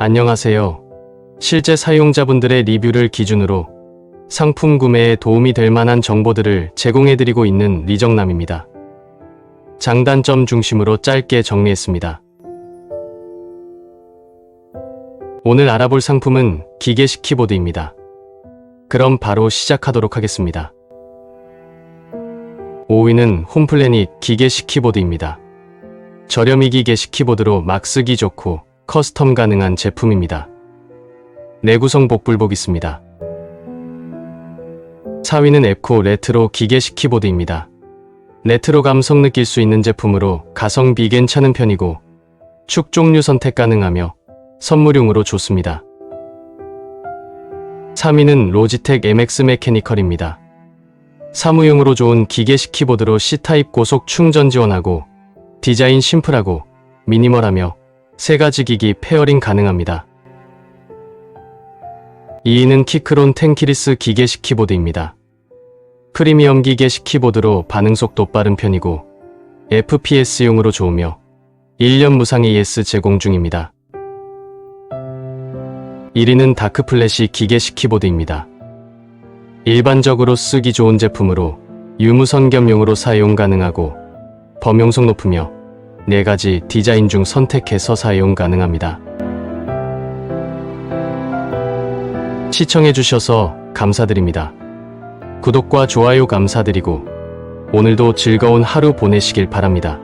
안녕하세요. 실제 사용자분들의 리뷰를 기준으로 상품 구매에 도움이 될 만한 정보들을 제공해드리고 있는 리정남입니다. 장단점 중심으로 짧게 정리했습니다. 오늘 알아볼 상품은 기계식 키보드입니다. 그럼 바로 시작하도록 하겠습니다. 5위는 홈플래닛 기계식 키보드입니다. 저렴이 기계식 키보드로 막 쓰기 좋고 커스텀 가능한 제품입니다. 내구성 복불복 있습니다. 4위는 앱코 레트로 기계식 키보드입니다. 레트로 감성 느낄 수 있는 제품으로 가성비 괜찮은 편이고 축 종류 선택 가능하며 선물용으로 좋습니다. 3위는 로지텍 MX 메케니컬입니다. 사무용으로 좋은 기계식 키보드로 C타입 고속 충전 지원하고 디자인 심플하고 미니멀하며 세 가지 기기 페어링 가능합니다. 2위는 키크론 텐키리스 기계식 키보드입니다. 프리미엄 기계식 키보드로 반응 속도 빠른 편이고 FPS용으로 좋으며 1년 무상 AS 제공 중입니다. 1위는 다크플래시 기계식 키보드입니다. 일반적으로 쓰기 좋은 제품으로 유무선 겸용으로 사용 가능하고 범용성 높으며 4가지 디자인 중 선택해서 사용 가능합니다. 시청해주셔서 감사드립니다. 구독과 좋아요 감사드리고 오늘도 즐거운 하루 보내시길 바랍니다.